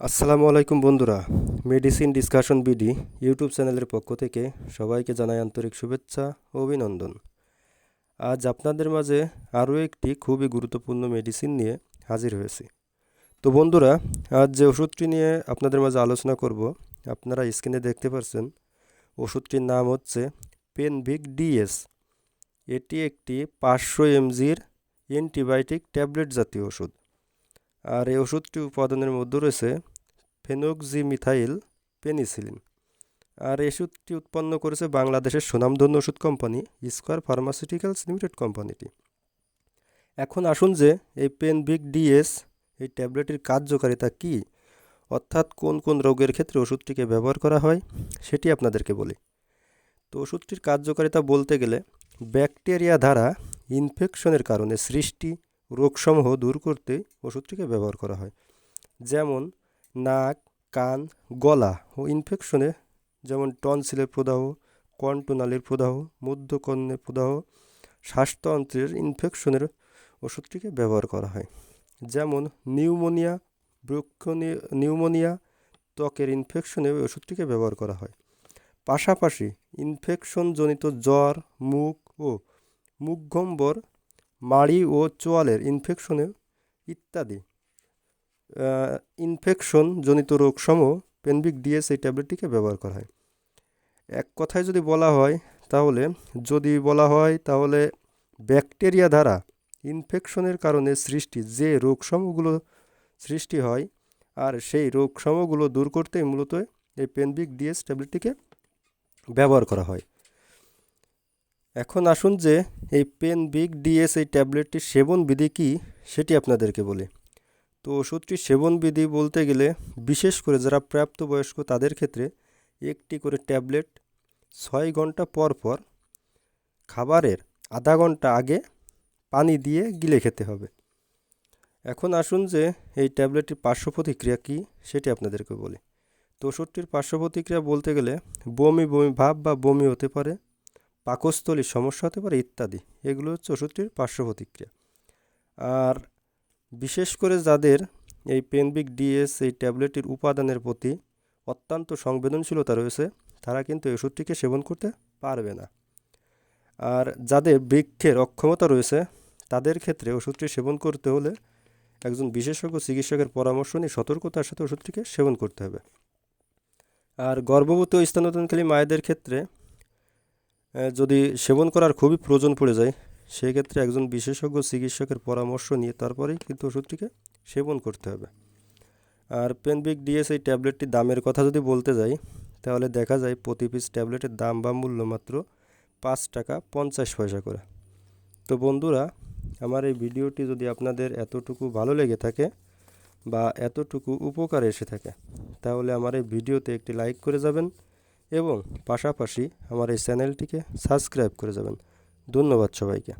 আসসালামু আলাইকুম বন্ধুরা মেডিসিন ডিসকাশন বিডি ইউটিউব চ্যানেলের পক্ষ থেকে সবাইকে জানাই আন্তরিক শুভেচ্ছা ও অভিনন্দন। আজ আপনাদের মাঝে আরও একটি খুবই গুরুত্বপূর্ণ মেডিসিন নিয়ে হাজির হয়েছি। তো বন্ধুরা, আজ যে ওষুধটি নিয়ে আপনাদের মাঝে আলোচনা করব, আপনারা স্ক্রিনে দেখতে পাচ্ছেন ওষুধটির নাম হচ্ছে পেনভিক ডিএস এটি একটি পাঁচশো এমজির অ্যান্টিবায়োটিক ট্যাবলেট জাতীয় ওষুধ। আর এই ওষুধটি উপাদানের মধ্যে রয়েছে ফেনোক্সিমিথাইল পেনিসিলিন। আর এই ওষুধটি উৎপন্ন করেছে বাংলাদেশের সুনামধন্য ওষুধ কোম্পানি স্কোয়ার ফার্মাসিউটিক্যালস লিমিটেড কোম্পানিটি। এখন আসুন যে এই পেনভিক ডিএস, এই ট্যাবলেটের কার্যকারিতা কী, অর্থাৎ কোন কোন রোগের ক্ষেত্রে ওষুধটিকে ব্যবহার করা হয়, সেটি আপনাদেরকে বলি। তো ওষুধটির কার্যকারিতা বলতে গেলে ব্যাকটেরিয়া দ্বারা ইনফেকশনের কারণে সৃষ্টি রোগসমূহ দূর করতে ওষুধটিকে ব্যবহার করা হয়। যেমন নাক, কান, গলা ও ইনফেকশনে যেমন টনসিলের প্রদাহ কন্টনালির প্রদাহ মধ্যকর্ণের প্রদাহ, শ্বাসতন্ত্রের ইনফেকশনের ওষুধটিকে ব্যবহার করা হয়। যেমন নিউমোনিয়া বৃক্ষ নিউমোনিয়া ত্বকের ইনফেকশনে ওই ওষুধটিকে ব্যবহার করা হয়। পাশাপাশি ইনফেকশনজনিত জ্বর, মুখ ও মুখগম্বর মাড়ি ও চোয়ালের ইনফেকশনে ইত্যাদি। ইনফেকশনজনিত রোগসমূহ পেনভিক ডিএস এই ট্যাবলেটটিকে ব্যবহার করা হয়। এক কথায় যদি বলা হয়, তাহলে যদি বলা হয়, তাহলে ব্যাকটেরিয়া দ্বারা ইনফেকশনের কারণে সৃষ্টি যে রোগসমূহগুলো সৃষ্টি হয়, আর সেই রোগসমূহগুলো দূর করতেই মূলত এই পেনভিক ডিএস ট্যাবলেটটিকে ব্যবহার করা হয়। এখন আসুন যে এই পেন বিগ ডিএস এই ট্যাবলেটটির সেবন বিধি কী সেটি আপনাদেরকে বলি। তো ওষুধটির সেবন বিধি বলতে গেলে বিশেষ করে যারা প্রাপ্তবয়স্ক তাদের ক্ষেত্রে একটি করে ট্যাবলেট ছয় ঘণ্টা পর পর খাবারের আধা ঘণ্টা আগে পানি দিয়ে গিলে খেতে হবে। এখন আসুন যে এই ট্যাবলেটটির পার্শ্ব প্রতিক্রিয়া কী সেটি আপনাদেরকে বলি। তো ওষুধটির পার্শ্ব প্রতিক্রিয়া বলতে গেলে বমি বমি ভাব বা বমি হতে পারে পাকস্থলীর সমস্যা হতে পারে ইত্যাদি। এগুলো হচ্ছে ওষুধটির পার্শ্ব প্রতিক্রিয়া। আর বিশেষ করে যাদের এই পেনবিক ডিএস এই ট্যাবলেটটির উপাদানের প্রতি অত্যন্ত সংবেদনশীলতা রয়েছে, তারা কিন্তু এই ওষুধটিকে সেবন করতে পারবে না। আর যাদের বৃক্ষের অক্ষমতা রয়েছে, তাদের ক্ষেত্রে ওষুধটি সেবন করতে হলে একজন বিশেষজ্ঞ চিকিৎসকের পরামর্শ নিয়ে সতর্কতার সাথে ওষুধটিকে সেবন করতে হবে। আর গর্ভবতী ও মায়েদের ক্ষেত্রে যদি সেবন করার খুবই প্রয়োজন পড়ে যায়, সেক্ষেত্রে একজন বিশেষজ্ঞ চিকিৎসকের পরামর্শ নিয়ে তারপরেই কিন্তু ওষুধটিকে সেবন করতে হবে। আর পেনবিক ডিএস এই ট্যাবলেটটির দামের কথা যদি বলতে যাই, তাহলে দেখা যায় প্রতি পিস ট্যাবলেটের দাম বা মূল্য মাত্র পাঁচ টাকা পঞ্চাশ পয়সা করে। তো বন্ধুরা, আমার এই ভিডিওটি যদি আপনাদের এতটুকু ভালো লেগে থাকে বা এতটুকু উপকার এসে থাকে, তাহলে আমার এই ভিডিওতে একটি লাইক করে যাবেন এবং পাশাপাশি আমার এই চ্যানেলটিকে সাবস্ক্রাইব করে যাবেন। ধন্যবাদ সবাইকে।